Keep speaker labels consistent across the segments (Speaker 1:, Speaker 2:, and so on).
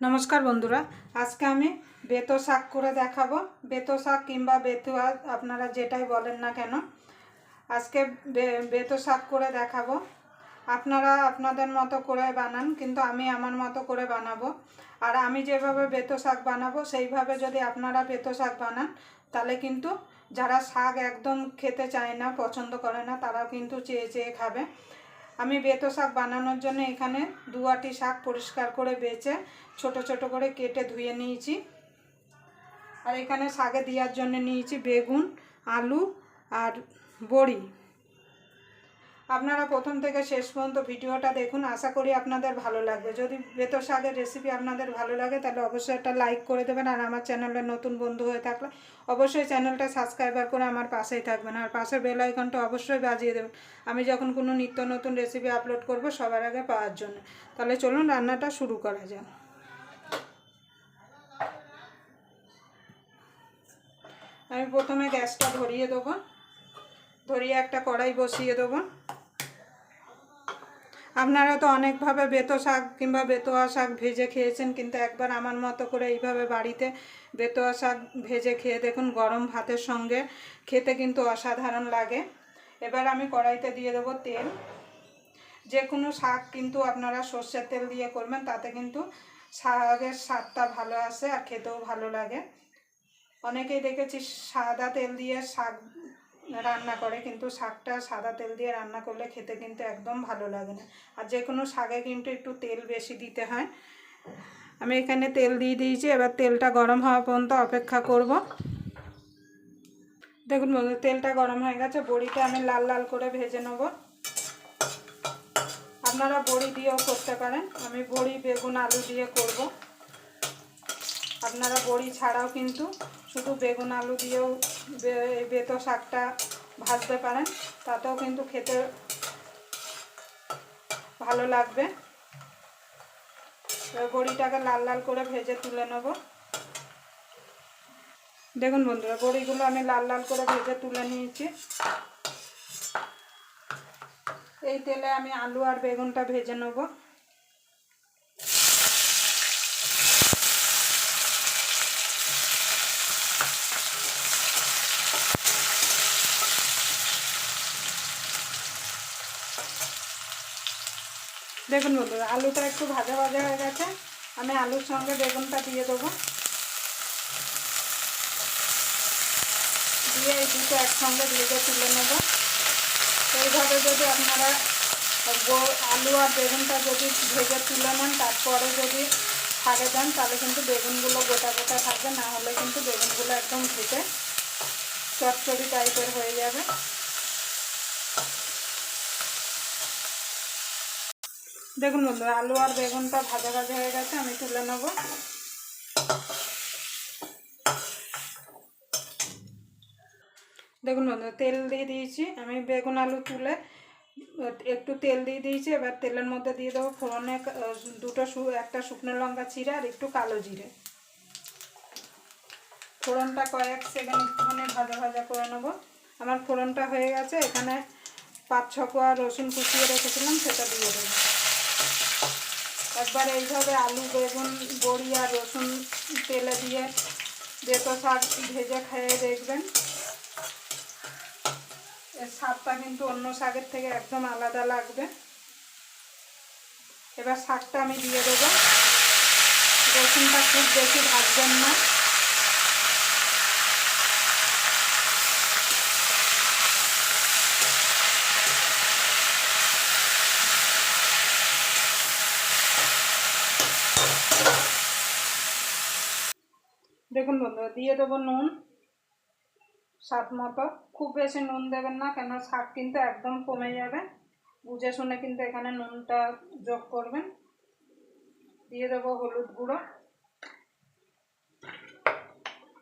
Speaker 1: নমস্কার বন্ধুরা, আজকে আমি বেতো শাক করে দেখাবো। বেতো শাক কিংবা বেতুয়া আপনারা যেটাই বলেন না কেন, আজকে বেতো শাক করে দেখাবো। আপনারা আপনাদের মতো করে বানান, কিন্তু আমি আমার মতো করে বানাবো। আর আমি যেভাবে বেতো শাক বানাবো, সেইভাবে যদি আপনারা বেতো শাক বানান, তাহলে কিন্তু যারা শাক একদম খেতে চায় না, পছন্দ করে না, তারাও কিন্তু চেয়ে চেয়ে খাবে। আমি বেতো শাক বানানোর জন্য এখানে দু আটি শাক পরিষ্কার করে বেছে, ছোট ছোট করে কেটে ধুয়ে নিয়েছি। আর এখানে শাকে দেওয়ার জন্য নিয়েছি বেগুন, আলু আর বড়ি। আপনারা প্রথম থেকে শেষ পর্যন্ত ভিডিওটা দেখুন, আশা করি আপনাদের ভালো লাগবে। যদি বেতো শাকের রেসিপি আপনাদের ভালো লাগে, তাহলে অবশ্যই একটা লাইক করে দেবেন আর আমার চ্যানেলে নতুন বন্ধু হয়ে থাকলে অবশ্যই চ্যানেলটা সাবস্ক্রাইবার করে আমার পাশেই থাকবেন আর পাশের বেল আইকনটা অবশ্যই বাজিয়ে দেবেন। আমি যখন কোনো নিত্য নতুন রেসিপি আপলোড করব সবার আগে পাওয়ার জন্য। তাহলে চলুন রান্নাটা শুরু করা যাক। আমি প্রথমে গ্যাসটা ধরিয়ে দেবো। ধরিয়ে একটা কড়াই বসিয়ে দেবো। আপনারা তো অনেকভাবে বেতো শাক কিংবা বেতোয়া শাক ভেজে খেয়েছেন, কিন্তু একবার আমার মতো করে এইভাবে বাড়িতে বেতোয়া শাক ভেজে খেয়ে দেখুন, গরম ভাতের সঙ্গে খেতে কিন্তু অসাধারণ লাগে। এবার আমি কড়াইতে দিয়ে দেবো তেল। যে কোনো শাক কিন্তু আপনারা সর্ষের তেল দিয়ে করবেন, তাতে কিন্তু শাকের স্বাদটা ভালো আসে আর খেতেও ভালো লাগে। অনেকেই দেখেছি সাদা তেল দিয়ে শাক রান্না করে, কিন্তু শাকটা সাদা তেল দিয়ে রান্না করলে খেতে কিন্তু একদম ভালো লাগে না। আর যে কোনো শাকে কিন্তু একটু তেল বেশি দিতে হয়। আমি এখানে তেল দিয়ে দিয়েছি, এবার তেলটা গরম হওয়া পর্যন্ত অপেক্ষা করব। দেখুন বন্ধু তেলটা গরম হয়ে গেছে, বড়িটা আমি লাল লাল করে ভেজে নেব। আপনারা বড়ি দিয়েও করতে পারেন। আমি বড়ি, বেগুন, আলু দিয়ে করব। আপনারা বড়ি ছাড়াও কিন্তু শুধু বেগুন, আলু দিয়েও বেতো শাকটা ভাজতে পারেন। তাতেও কিন্তু খেতে ভালো লাগবে। বড়িটাকে লাল লাল করে ভেজে তুলে নেব। দেখুন বন্ধুরা, বড়িগুলো আমি লাল লাল করে ভেজে তুলে নিয়েছি। এই তেলে আমি আলু আর বেগুনটা ভেজে নেব। দেখুন বন্ধুরা, আলুটা একটু ভাজা ভাজা হয়ে গেছে। আমি আলুর সঙ্গে বেগুনটা দিয়ে দেবো। দিয়ে এই দুটো একসঙ্গে ভেজে তুলে নেব। এইভাবে যদি আপনারা আলু আর বেগুনটা যদি ভেজে তুলে নেন, তারপরে যদি ছাড়ে দেন, তাহলে কিন্তু বেগুনগুলো গোটা গোটা থাকবে, না হলে কিন্তু বেগুনগুলো একদম ভেজে চচ্চড়ি টাইপের হয়ে যাবে। দেখুন বন্ধুরা, আলু আর বেগুনটা ভাজা ভাজা হয়ে গেছে, আমি তুলে নেব। দেখুন বন্ধুরা, তেল দিয়ে দিয়েছি, আমি বেগুন আলু তুলে, একটু তেল দিয়ে দিয়েছি, এবার তেলের মধ্যে দিয়ে দেবো ফোড়নে দুটো একটা শুকনো লঙ্কা চিড়ে আর একটু কালো জিরে। ফোড়নটা কয়েক সেকেন্ড একটুখানি ভাজা ভাজা করে নেব। আমার ফোড়নটা হয়ে গেছে, এখানে পাঁচ ছ কোয়া রসুন কুচিয়ে রেখেছিলাম, সেটা দিয়ে দেবো। একবার এইভাবে আলু, বেগুন, বড়ি আর রসুন তেলে দিয়ে যেতো শাক ভেজে খেয়ে দেখবেন। এর স্বাদটা কিন্তু অন্য শাকের থেকে একদম আলাদা লাগবে। এবার শাকটা আমি দিয়ে দেবো। রসুনটা খুব বেশি ভাজবেন না। দেখুন বন্ধুরা, দিয়ে দেবো নুন, স্বাদ মতো। খুব বেশি নুন দেবেন না কেন শাক কিন্তু একদম কমে যাবে। বুঝে শুনে কিন্তু এখানে নুনটা যোগ করবেন। দিয়ে দেবো হলুদ গুঁড়ো।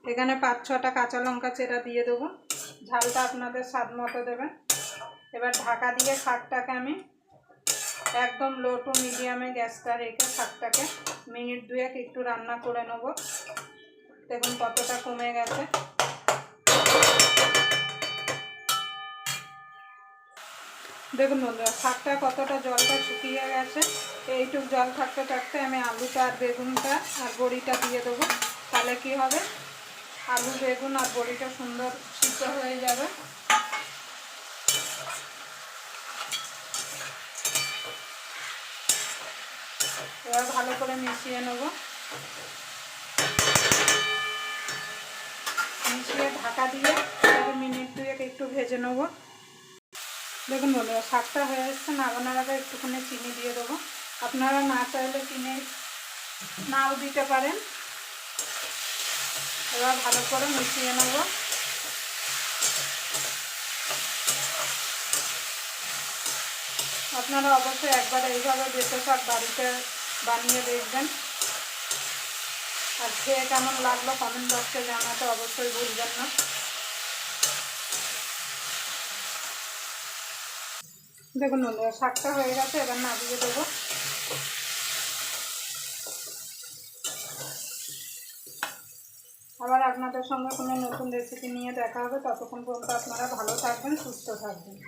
Speaker 1: এখানে পাঁচ ছটা কাঁচা লঙ্কা চেরা দিয়ে দেবো। ঝালটা আপনাদের স্বাদ মতো দেবেন। এবার ঢাকা দিয়ে শাকটাকে আমি একদম লো টু মিডিয়ামে গ্যাসটা রেখে শাকটাকে মিনিট দুয়েক একটু রান্না করে নেব। দেখুন কতটা কমে গেছে। দেখুন বন্ধুরা, শাকটা কতটা জলটা শুকিয়ে গেছে। এইটুক জল থাকতে থাকতে আমি আলুটা আর বেগুনটা আর বড়িটা দিয়ে দেবো। তাহলে কি হবে? আলু, বেগুন আর বড়িটা সুন্দর সিদ্ধ হয়ে যাবে। এবার ভালো করে মিশিয়ে নেব। মিশিয়ে ঢাকা দিয়ে মিনিট দুয়েক একটু ভেজে নেব। দেখুন বন্ধুরা শাকটা হয়ে এসছে নাগানোর আগে একটুখানি চিনি দিয়ে দেবো। আপনারা না চাইলে চিনি নাও দিতে পারেন। এবার ভালো করে মিশিয়ে নেব। আপনারা অবশ্যই একবার এইভাবে বেঁচে শাক বাড়িতে বানিয়ে দেখবেন। আর খেয়ে কেমন লাগল কমেন্ট বক্সে জানাতে অবশ্যই ভুলবেন না। দেখুন বন্ধুরা, শাকটা হয়ে গেছে, এবার নামিয়ে দেবো। আবার আপনাদের সঙ্গে কোনো নতুন রেসিপি নিয়ে দেখা হবে। ততক্ষণ পর্যন্ত আপনারা ভালো থাকবেন, সুস্থ থাকবেন।